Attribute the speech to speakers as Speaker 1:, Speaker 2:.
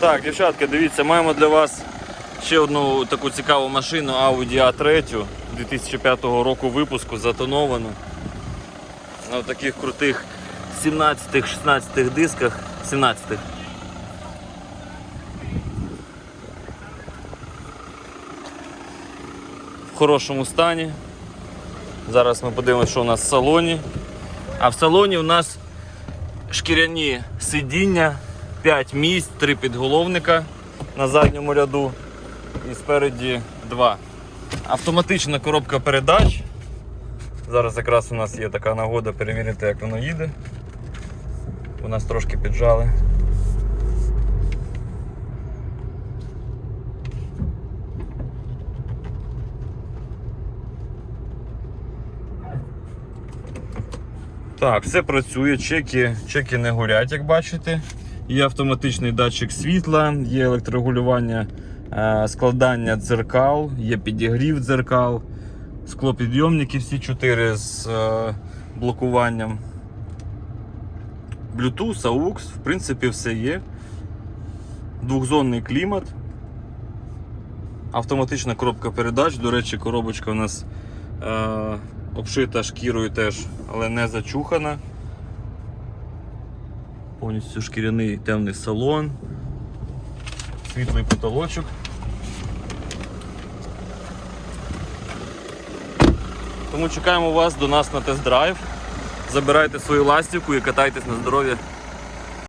Speaker 1: Так, дівчатки, дивіться, маємо для вас ще одну таку цікаву машину Audi A3 2005 року випуску затоновану. На таких крутих 17-16 дисках. 17 В хорошому стані. Зараз ми подивимося, що у нас в салоні. А в салоні у нас шкіряні сидіння, 5 місць, 3 підголовника на задньому ряду і спереді 2. Автоматична коробка передач. Зараз якраз у нас є така нагода перевірити, як воно їде. У нас трошки піджали. Так, все працює, чеки, чеки не горять, як бачите. Є автоматичний датчик світла, є електрорегулювання е, складання дзеркал, є підігрів дзеркал, склопідйомники всі чотири з е, блокуванням. Bluetooth, AUX, в принципі, все є. Двохзонний клімат. Автоматична коробка передач. До речі, коробочка у нас е, обшита шкірою теж, але не зачухана. Повністю шкіряний темний салон, світлий потолочок. Тому чекаємо вас до нас на тест-драйв. Забирайте свою ластівку і катайтесь на здоров'я.